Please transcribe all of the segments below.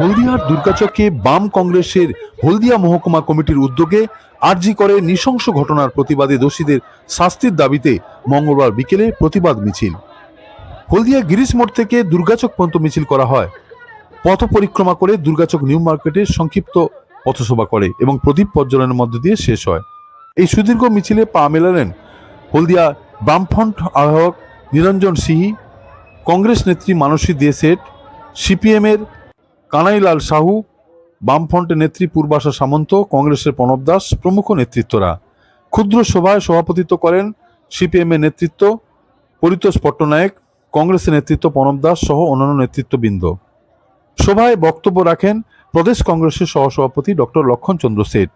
হলদিয়ার দুর্গাচকে বাম কংগ্রেসের হলদিয়া মহকুমা কমিটির উদ্যোগে আরজি করে নৃশংস ঘটনার প্রতিবাদে দোষীদের শাস্তির দাবিতে মঙ্গলবার বিকেলে প্রতিবাদ মিছিল। হলদিয়া গিরিশ মোড় থেকে দুর্গাচক পর্যন্ত মিছিল করা হয়। পথ পরিক্রমা করে দুর্গাচক নিউ মার্কেটে সংক্ষিপ্ত পথসভা করে এবং প্রদীপ প্রজ্বলনের মধ্য দিয়ে শেষ হয়। এই সুদীর্ঘ মিছিলে পা মেলালেন হলদিয়া বামফ্রন্ট আহ্বায়ক নিরঞ্জন সিহি, কংগ্রেস নেত্রী মানসী দে সেঠ সিপিএমের কানাইলাল সাহু বামফ্রন্টের নেত্রী পূর্বাশা সামন্ত, কংগ্রেসের প্রণব দাস, প্রমুখ নেতৃত্বরা। ক্ষুদ্র সভায় সভাপতিত্ব করেন সিপিএমের নেতৃত্ব পরিতোষ পট্টনায়ক, কংগ্রেসের নেতৃত্ব প্রণব দাস সহ অন্যান্য নেতৃত্ববৃন্দ। সভায় বক্তব্য রাখেন প্রদেশ কংগ্রেসের সহসভাপতি ডক্টর লক্ষণ চন্দ্র শেঠ।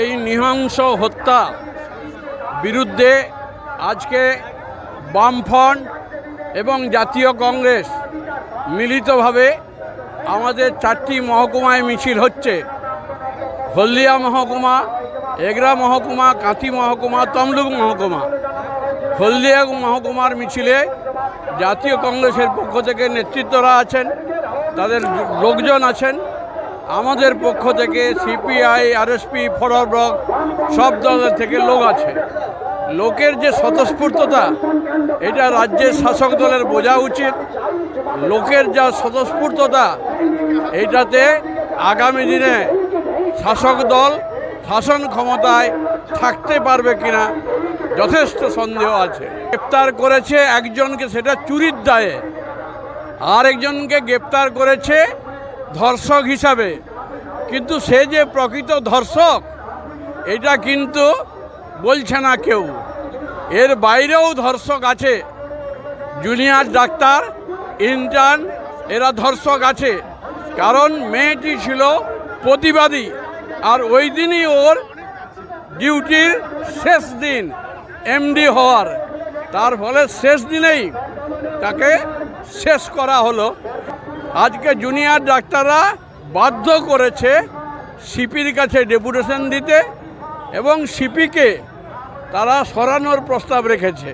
এই নৃহংস হত্যা বিরুদ্ধে আজকে বামফ্রন্ট এবং জাতীয় কংগ্রেস মিলিতভাবে আমাদের চারটি মহকুমায় মিছিল হচ্ছে। হলদিয়া মহকুমা, এগরা মহকুমা, কাঁথি মহকুমা, তমলুক মহকুমা। হলদিয়া মহকুমার মিছিলে জাতীয় কংগ্রেসের পক্ষ থেকে নেতৃত্বরা আছেন, তাদের লোকজন আছেন আমাদের পক্ষ থেকে সিপিআই, আরএসপি ফরওয়ার্ড ব্লক, সব দলের থেকে লোক আছে। লোকের যে স্বতঃস্ফূর্ততা, এটা রাজ্যের শাসক দলের বোঝা উচিত। লোকের যা স্বতঃস্ফূর্ততা এইটাতে আগামী দিনে শাসক দল শাসন ক্ষমতায় থাকতে পারবে কিনা, যথেষ্ট সন্দেহ আছে। গ্রেপ্তার করেছে একজনকে, সেটা চুরির দায়ে। আর একজনকে গ্রেপ্তার করেছে ধর্ষক হিসাবে। কিন্তু সে যে প্রকৃত ধর্ষক, এটা কিন্তু বলছে না কেউ। এর বাইরেও ধর্ষক আছে। জুনিয়র ডাক্তার ইন্টার্ন এরা ধর্ষক আছে। কারণ মেয়েটি ছিল প্রতিবাদী, আর ওই দিনই ওর ডিউটির শেষ দিন এমডি হওয়ার। তার ফলে শেষ দিনেই তাকে শেষ করা হলো। আজকে জুনিয়র ডাক্তাররা বাধ্য করেছে সিপির কাছে ডেপুটেশন দিতে এবং সিপিকে তারা সরানোর প্রস্তাব রেখেছে।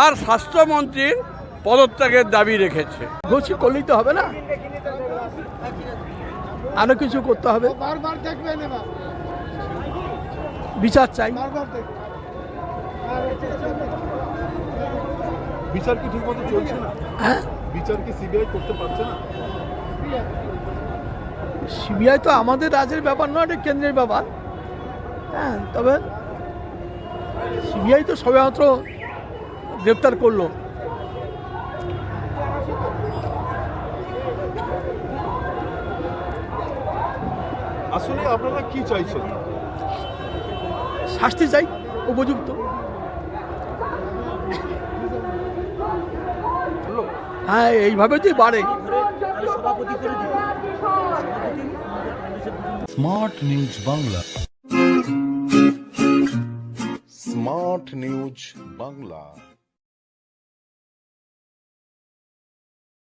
আর স্বাস্থ্যমন্ত্রীর পদত্যাগের দাবি রেখেছে। ঘোষি করলেই তো হবে না? আরও কিছু করতে হবে? বিচার চাই। বিচার কি ঠিকমতো চলছে না? হ্যাঁ? বিচার কি সিবিআই করতে পারছে না? সিবিআই তো আমাদের রাজ্যের ব্যাপার নয় এটা কেন্দ্রের ব্যাপার। হ্যাঁ তবে সিবিআই তো সবেমাত্র গ্রেপ্তার করল। আসলে আপনারা কি চাইছেন? শাস্তি চাই উপযুক্ত। হ্যাঁ এইভাবে যদি বাড়ে। Smart news Bangla. Smart news Bangla.